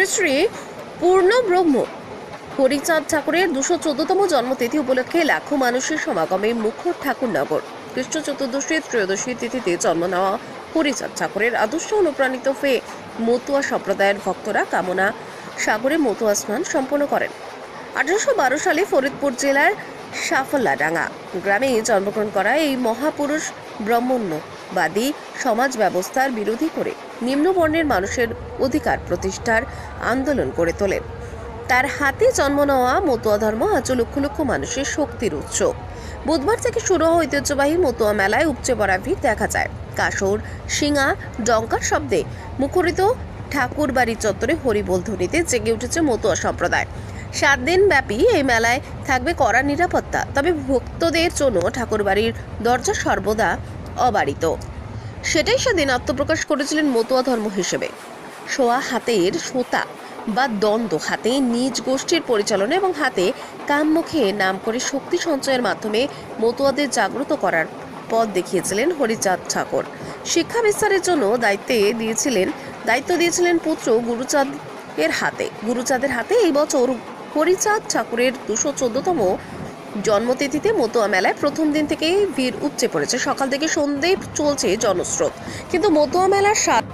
শ্রী শ্রী পূর্ণ ব্রহ্ম। হরিচাঁদ ঠাকুরের দুশো চোদ্দতম জন্মতিথি উপলক্ষে লাখো মানুষের সমাগমে মুখর ঠাকুরনগর। কৃষ্ণ চতুর্দশী, ত্রয়োদশী তিথিতে জন্ম নেওয়া হরিচাঁদ ঠাকুরের আদর্শ অনুপ্রাণিত হয়ে মতুয়া সম্প্রদায়ের ভক্তরা কামনা সাগরে মতুয়া স্নান সম্পন্ন করেন। আঠারোশো বারো সালে ফরিদপুর জেলার সাফল্যাডাঙ্গা গ্রামে জন্মগ্রহণ করা এই মহাপুরুষ ব্রহ্মণ্যবাদী সমাজ ব্যবস্থার বিরোধী করে নিম্নবর্ণের মানুষের অধিকার প্রতিষ্ঠার আন্দোলন করে তোলেন। তার হাতে জন্ম নেওয়া মতুয়া ধর্ম আজ লক্ষ লক্ষ মানুষের শক্তির উৎস। বুধবার থেকে শুরু হওয়া ঐতিহ্যবাহী মতুয়া মেলায় উপচে পড়া ভিড় দেখা যায়। কাসর শিঙা, ডঙ্কার শব্দে মুখরিত ঠাকুর বাড়ির চত্বরে হরিবোল ধ্বনিতে জেগে উঠেছে মতুয়া সম্প্রদায়। সাত দিন ব্যাপী এই মেলায় থাকবে কড়া নিরাপত্তা, তবে ভক্তদের জন্য ঠাকুরবাড়ির দরজা সর্বদা অবারিত। সেটাই সেদিন আত্মপ্রকাশ করেছিলেন মতুয়া ধর্ম হিসেবে। সোয়া হাতের সোতা বা দ্বন্দ্ব, হাতে নিজ গোষ্ঠীর পরিচালনা এবং হাতে কামমুখে নাম করে শক্তি সঞ্চয়ের মাধ্যমে মতুয়াদের জাগ্রত করার পথ দেখিয়েছিলেন হরিচাঁদ ঠাকুর। শিক্ষা বিস্তারের জন্য দায়িত্বে দিয়েছিলেন, দায়িত্ব দিয়েছিলেন পুত্র গুরুচাঁদ এর হাতে। গুরুচাঁদের হাতে এই বছর হরিচাঁদ ঠাকুরের দুশো চোদ্দতম জন্মতিথিতে মতুয়া মেলায় প্রথম দিন থেকেই ভিড় উপচে পড়েছে। সকাল থেকে সন্ধ্যেই চলছে জনস্রোত। কিন্তু মতুয়া মেলার স্বাদ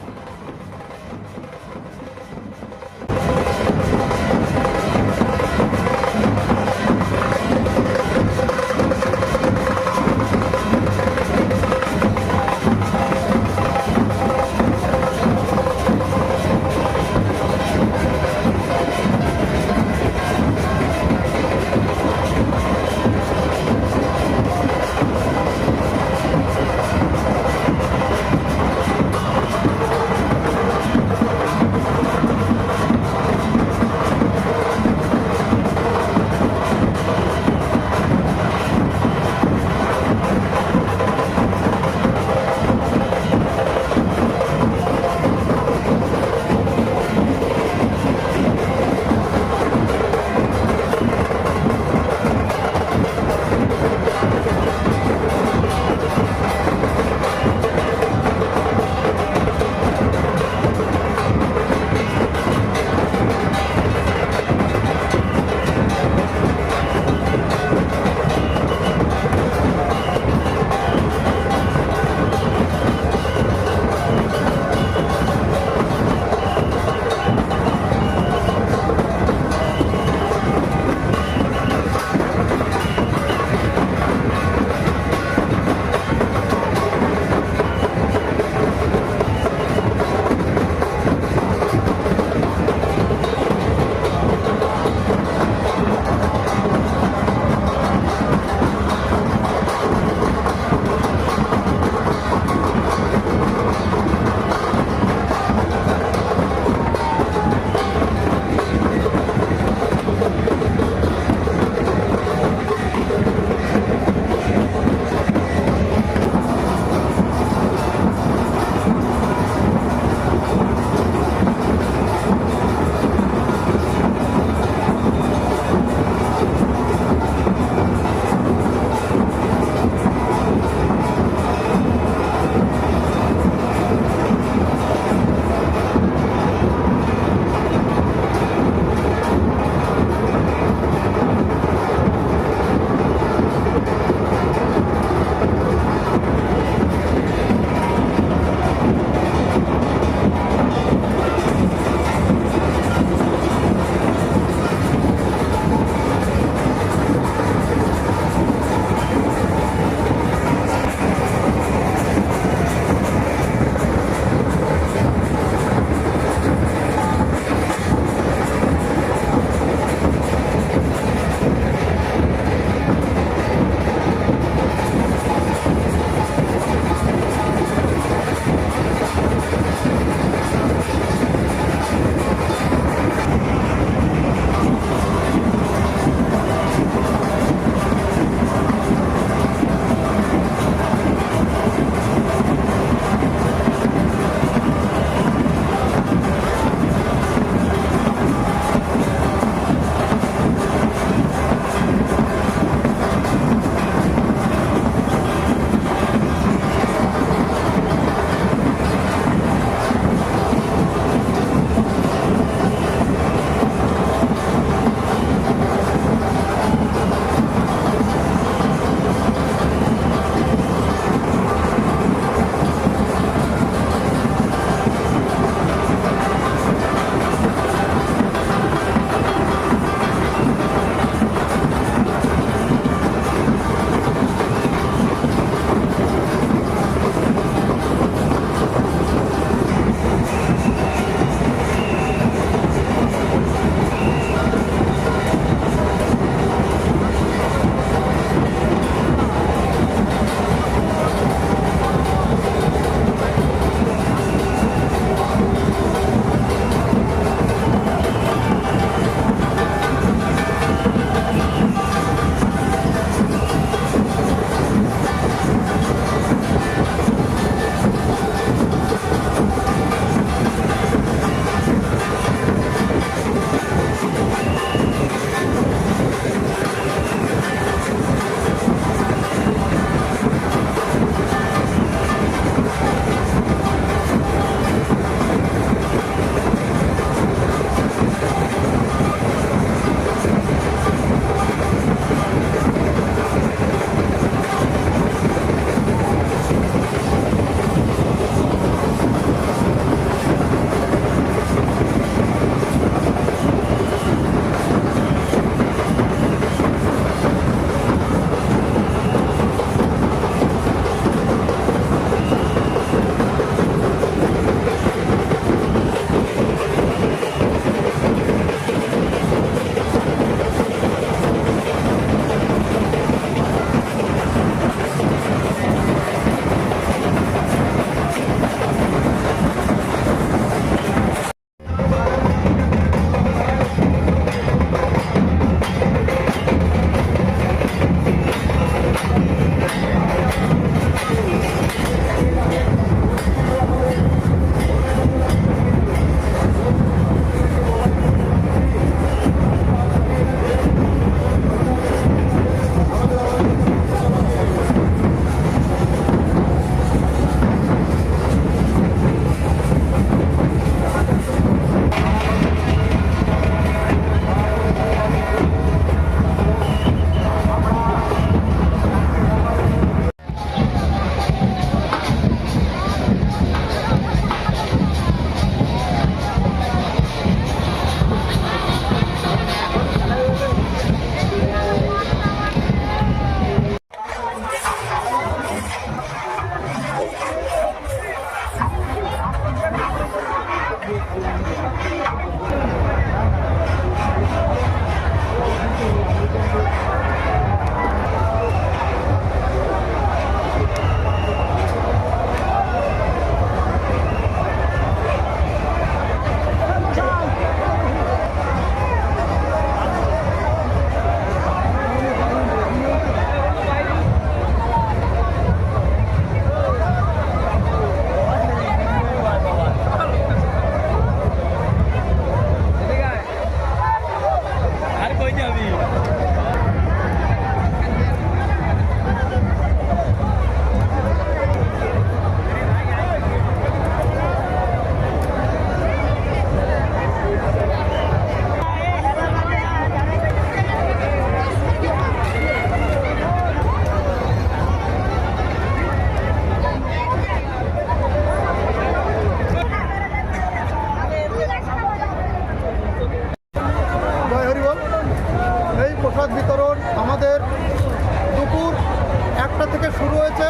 চলেছে,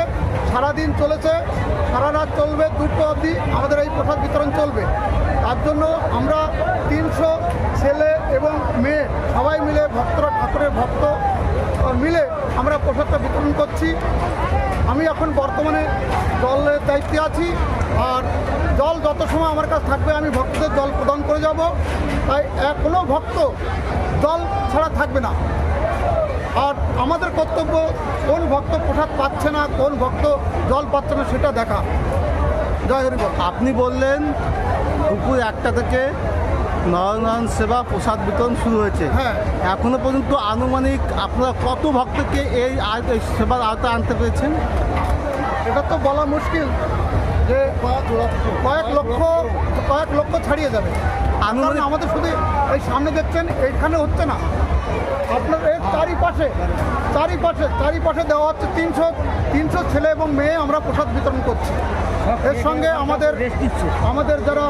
সারাদিন চলেছে, সারা রাত চলবে, দুটো অবধি আমাদের এই প্রসাদ বিতরণ চলবে। তার জন্য আমরা তিনশো ছেলে এবং মেয়ে সবাই মিলে ভক্তরা ঠাকুরের ভক্ত মিলে আমরা প্রসাদটা বিতরণ করছি। আমি এখন বর্তমানে দলের দায়িত্বে আছি, আর জল যত সময় আমার কাছে থাকবে, আমি ভক্তদের জল প্রদান করে যাব। তাই এখনও ভক্ত জল ছাড়া থাকবে না। আর আমাদের কর্তব্য কোন ভক্ত প্রসাদ পাচ্ছে না কোন ভক্ত জল পাচ্ছে না সেটা দেখা। জয় হরি আপনি বললেন দুপুর একটা থেকে নয়নারায়ণ সেবা প্রসাদ বিতরণ শুরু হয়েছে। হ্যাঁ। এখনও পর্যন্ত আনুমানিক আপনারা কত ভক্তকে এই সেবার আওতায় আনতে পেরেছেন? এটা তো বলা মুশকিল যে কয়েক লক্ষ কয়েক লক্ষ ছাড়িয়ে যাবে। আনুমানিক আমাদের শুধু এই সামনে দেখছেন এইখানে হচ্ছে না। আপনার এর চারিপাশে চারিপাশে চারিপাশে দেওয়া হচ্ছে তিনশো তিনশো ছেলে এবং মেয়ে আমরা প্রসাদ বিতরণ করছি। এর সঙ্গে আমাদের আমাদের যারা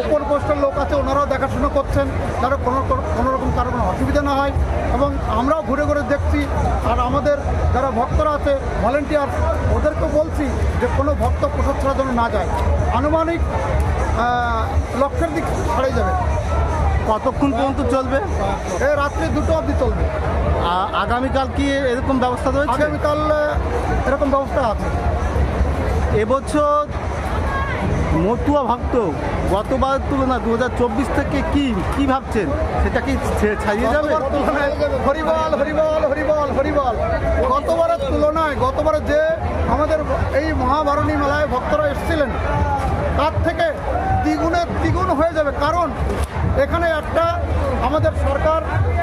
ওপর পোস্টের লোক আছে, ওনারাও দেখাশোনা করছেন, যারা কোনো কোনো রকম কারও কোনো অসুবিধা না হয়, এবং আমরাও ঘুরে ঘুরে দেখছি, আর আমাদের যারা ভক্তরা আছে ভলেন্টিয়ার ওদেরকে বলছি যে কোনো ভক্ত প্রসাদ ছাড়া যেন না যায়। আনুমানিক লক্ষের দিক ছাড়াই যাবে। কতক্ষণ পর্যন্ত চলবে? এ রাত্রি দুটো অবধি চলবে। আগামীকাল কি এরকম ব্যবস্থা রয়েছে? আগামীকাল এরকম ব্যবস্থা আছে। এবছর মতুয়া ভক্ত গতবার তুলনায় দু হাজার চব্বিশ থেকে কি কি ভাবছেন? সেটা কি ছাড়িয়ে যাবে? হরিবল হরিবল হরিবল হরিবল। গতবারের তুলনায় গতবারে যে আমাদের এই মহাভারণী মেলায় ভক্তরা এসেছিলেন তার থেকে দ্বিগুণের দ্বিগুণ হয়ে যাবে। কারণ এখানে একটা আমাদের সরকার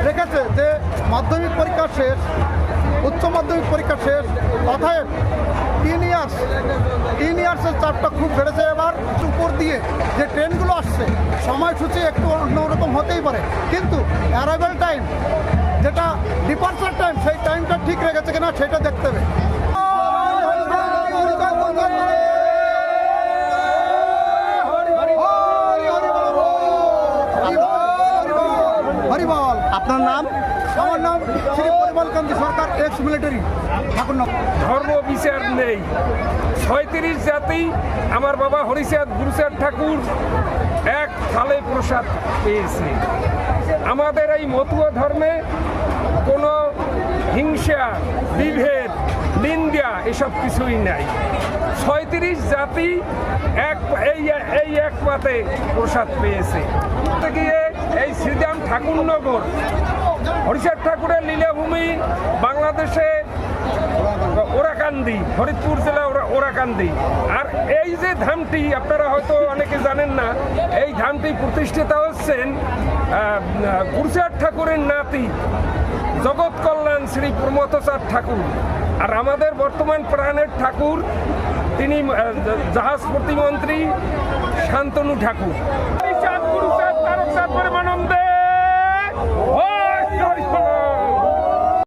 রেখেছে যে মাধ্যমিক পরীক্ষা শেষ, উচ্চ মাধ্যমিক পরীক্ষা শেষ, অতএব তিন ইয়ার্স তিন ইয়ার্সের চাপটা খুব বেড়েছে এবার। উপর দিয়ে যে ট্রেনগুলো আসছে, সময়সূচি একটু অন্যরকম হতেই পারে। কিন্তু অ্যারাইভেল টাইম যেটা ডিপার্চার টাইম সেই টাইমটা ঠিক রেখেছে কিনা সেটা দেখতে হবে। ধর্ম বিচার নেই। ছয়ত্রিশ জাতি, আমার বাবা হরিচাঁদ গুরুচাঁদ ঠাকুর, এক থালে প্রসাদ পেয়েছে। আমাদের এই মতুয়া ধর্মে কোনো হিংসা, বিভেদ, নিন্দা এসব কিছুই নাই। ছয়ত্রিশ জাতি এক, এই এই এক পাতে প্রসাদ পেয়েছে। গিয়ে এই শ্রীরাম ঠাকুরনগর হরিচাঁদ ঠাকুরের লীলাভূমি বাংলাদেশে ওরাকান্দি ফরিদপুর জেলা ওরা- ওরাকান্দি। আর এই যে ধামটি আপনারা হয়তো অনেকে জানেন না এই ধামটি প্রতিষ্ঠিতা হচ্ছেন আহ, ঠাকুরের নাতি জগৎ কল্যাণ শ্রী প্রমথচাঁদ ঠাকুর। আর আমাদের বর্তমান প্রাণের ঠাকুর তিনি জাহাজ প্রতিমন্ত্রী শান্তনু ঠাকুর। তারকচাঁদ পরমানন্দে